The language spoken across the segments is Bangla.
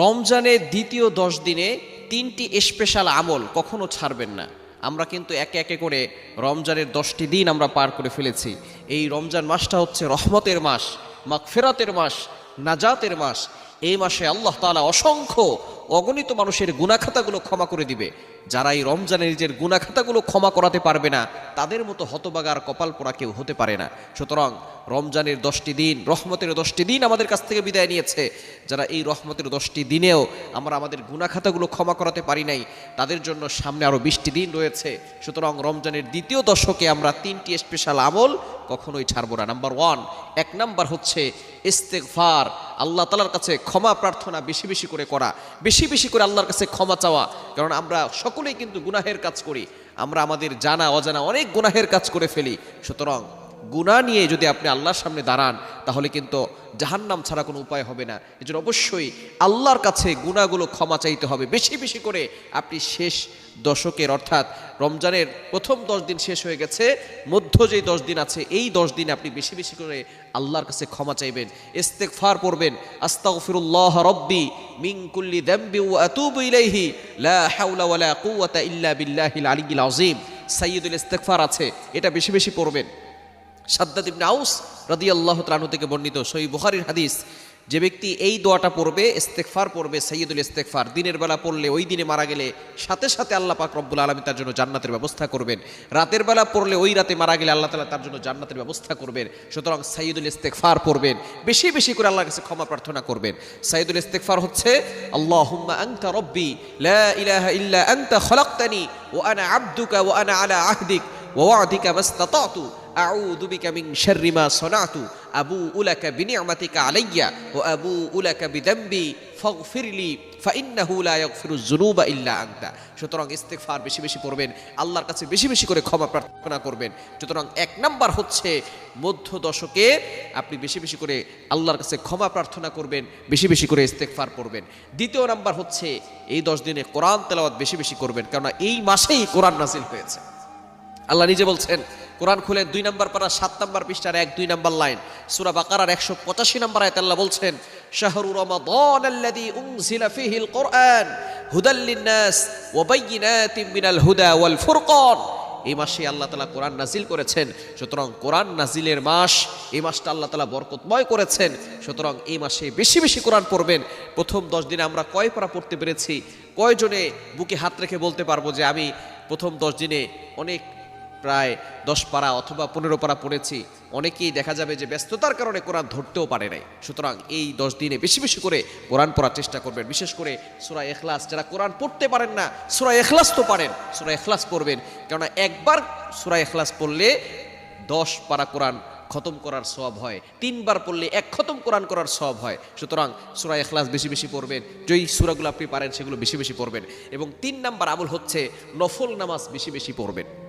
রমজানের দ্বিতীয় দশ দিনে তিনটি স্পেশাল আমল কখনো ছাড়বেন না। আমরা কিন্তু একে একে করে রমজানের দশটি দিন আমরা পার করে ফেলেছি। এই রমজান মাসটা হচ্ছে রহমতের মাস, মাগফেরাতের মাস, নাজাতের মাস। এই মাসে আল্লাহ তালা অসংখ্য অগণিত মানুষের গুণাখাতাগুলো ক্ষমা করে দিবে। যারা এই রমজানে নিজের গুণাখাতাগুলো ক্ষমা করাতে পারবে না, তাদের মতো হতবাগার কপাল পোড়া কেউ হতে পারে না। সুতরাং রমজানের দশটি দিন, রহমতের দশটি দিন আমাদের কাছ থেকে বিদায় নিয়েছে। যারা এই রহমতের দশটি দিনেও আমরা আমাদের গুণাখাতাগুলো ক্ষমা করাতে পারি নাই, তাদের জন্য সামনে আরও বিশটি দিন রয়েছে। সুতরাং রমজানের দ্বিতীয় দশকে আমরা তিনটি স্পেশাল আমল কখনোই ছাড়বো না। নাম্বার ওয়ান এক নাম্বার হচ্ছে ইস্তেগফার। আল্লাহ তালার কাছে ক্ষমা প্রার্থনা বেশি বেশি করে করা। বেশি বেশি বেশি করে আল্লাহর কাছে ক্ষমা চাওয়া। কারণ আমরা সকলেই কিন্তু গুনাহের কাজ করি। আমরা আমাদের জানা, অজানা অনেক গুনাহের কাজ করে ফেলি। সুতরাং গুনাহ নিয়ে যদি আপনি আল্লাহর সামনে দাঁড়ান, তাহলে কিন্তু জাহান্নাম ছাড়া কোনো উপায় হবে না। এজন্য অবশ্যই আল্লাহর কাছে গুণাগুলো ক্ষমা চাইতে হবে। বেশি বেশি করে আপনি শেষ দশকের অর্থাৎ রমজানের প্রথম দশ দিন শেষ হয়ে গেছে, মধ্য যে দশ দিন আছে, এই দশ দিন আপনি বেশি বেশি করে আল্লাহর কাছে ক্ষমা চাইবেন, ইস্তেগফার পড়বেন, আস্তাগফিরুল্লাহ রব্বি মিন কুল্লি দামবি ওয়া লা ইল্লা বিল্লাহিল আলিয়্যিল আযীম। সাইয়্যিদুল ইস্তেগফার আছে, এটা বেশি বেশি পড়বেন। সাদ্দাদ ইবনে আউস রাদিয়াল্লাহু তাআলা থেকে বর্ণিত সহি বুখারীর হাদিস, যে ব্যক্তি এই দোয়াটা পড়বে, ইস্তেগফার পড়বে সৈয়দুল ইস্তেগফার, দিনের বেলা পড়লে ওই দিনে মারা গেলে সাথে সাথে আল্লাহ পাক রব্বুল আলামিন তার জন্য জান্নাতের ব্যবস্থা করবেন। রাতের বেলা পড়লে ওই রাতে মারা গেলে আল্লাহ তাআলা তার জন্য জান্নাতের ব্যবস্থা করবেন। সুতরাং সাইয়দুল ইস্তেগফার পড়বেন। বেশি বেশি করে আল্লাহর কাছে ক্ষমা প্রার্থনা করবেন। সাইয়দুল ইস্তেগফার হচ্ছে, আল্লাহুম্মা আনতা রব্বি ইলাহা ইল্লা আনতা খলাকতানি, ওয়া আনা আবদুকা, ওয়া আনা আলা আহদিক, ওয়া ওয়াদিকা মাস্তাতাতু। أعوذ بك من شر ما صنعت أبوء لك بنعمتك علي وأبوء لك بذنبي فاغفر لي فإنه لا يغفر الذنوب إلا أنت সুতরাং ইস্তেগফার বেশি বেশি পড়বেন আল্লাহর কাছে বেশি বেশি করে ক্ষমা প্রার্থনা করবেন সুতরাং এক নাম্বার হচ্ছে মধ্য দশকে আপনি বেশি বেশি করে আল্লাহর কাছে ক্ষমা প্রার্থনা করবেন বেশি বেশি করে ইস্তেগফার পড়বেন দ্বিতীয় নাম্বার হচ্ছে এই দশ দিনে কোরআন তেলাওয়াত বেশি বেশি করবেন কেননা এই মাসেই কোরআন নাজিল হয়েছে আল্লাহ নিজে বলছেন কোরআন খুলেন দুই নম্বর পারা, সাত নম্বর পৃষ্ঠার এক, দুই নম্বর লাইন। সুরা বাকারার একশো পঁচাশি নম্বর আয়াত বলছেন, শাহরু রমাদান আল্লাযী উনজিলা ফীহিল কোরআন হুদাল লিন্নাস মিনাল হুদা ওয়াল ফুরকান। এই মাসে আল্লাহ তালা কোরআন নাজিল করেছেন। সুতরাং কোরআন নাজিলের মাস এই মাসটা আল্লাহ তালা বরকতময় করেছেন। সুতরাং এই মাসে বেশি বেশি কোরআন পড়বেন। প্রথম দশ দিনে আমরা কয় পারা পড়তে পেরেছি? কয়জনে বুকে হাত রেখে বলতে পারব যে আমি প্রথম দশ দিনে অনেক প্রায় দশ পারা অথবা পনেরো পারা পড়েছি। অনেকেই দেখা যাবে যে ব্যস্ততার কারণে কোরআন ধরতেও পারে নাই। সুতরাং এই দশ দিনে বেশি বেশি করে কোরআন পড়ার চেষ্টা করবেন। বিশেষ করে সুরা এখলাস যারা কোরআন পড়তে পারেন না, সুরা এখলাস তো পারেন, সুরা এখলাস পড়বেন। কেননা একবার সুরা এখলাস পড়লে দশ পারা কোরআন খতম করার সব হয়। তিনবার পড়লে এক খতম কোরআন করার সব হয়। সুতরাং সুরা এখলাস বেশি বেশি পড়বেন। যেই সুরাগুলো আপনি পারেন, সেগুলো বেশি বেশি পড়বেন। এবং তিন নাম্বার আমল হচ্ছে নফল নামাজ বেশি বেশি পড়বেন।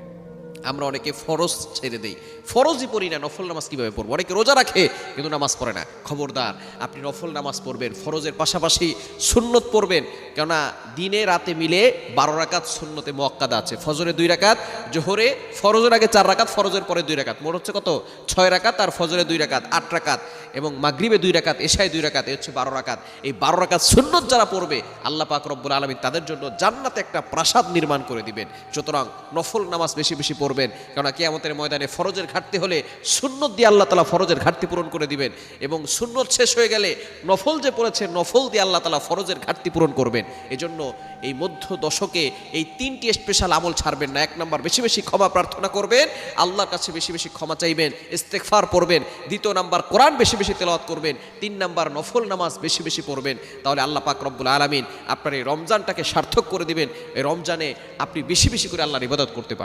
আমরা অনেকে ফরজ ছেড়ে দেই। ফরজই পড়ি না, নফল নামাজ কীভাবে পড়ব? অনেকে রোজা রাখে, কিন্তু নামাজ পড়ে না। খবরদার, আপনি নফল নামাজ পড়বেন, ফরজের পাশাপাশি সুন্নত পড়বেন। কেননা, দিনে রাতে মিলে বারো রাকাত সুন্নতে মোয়াক্কাদা আছে। ফজরে দুই রাকাত, জোহরে ফরজের আগে চার রাকাত, ফরজের পরে দুই রাকাত। মোট হচ্ছে কত? ছয় রাকাত আর ফজরে দুই রাকাত, আট রাকাত। এবং মাগরিবে দুই রাকাত, এশায় দুই রাকাত, এ হচ্ছে বারো রাকাত। এই বারো রাকাত সুন্নত যারা পড়বে, আল্লাহ পাক রব্বুল আলমী তাদের জন্য জান্নাতে একটা প্রাসাদ নির্মাণ করে দিবেন। সুতরাং নফল নামাজ বেশি বেশি পড়বেন, কেননা কেয়ামতের ময়দানে ফরজের ঘাটতি হলে সুন্নত দিয়ে আল্লাহ তালা ফরজের ঘাটতি পূরণ করে দিবেন। এবং সুন্নত শেষ হয়ে গেলে নফল যে পড়েছে, নফল দিয়ে আল্লাহ তালা ফরজের ঘাটতি পূরণ করবেন। এজন্য এই মধ্য দশকে এই তিনটি স্পেশাল আমল ছাড়বেন না, এক নম্বর বেশি বেশি ক্ষমা প্রার্থনা করবেন, আল্লাহর কাছে বেশি বেশি ক্ষমা চাইবেন ইস্তেকফার পড়বেন, দ্বিতীয় নাম্বার কোরআন বেশি বেশি তেলাওয়াত করবেন, তিন নাম্বার নফল নামাজ বেশি বেশি পড়বেন, তাহলে আল্লাহ পাক রব্বুল আলমিন আপনার এই রমজানটাকে সার্থক করে দিবেন। এই রমজানে আপনি বেশি বেশি করে আল্লাহর ইবাদত করতে পারেন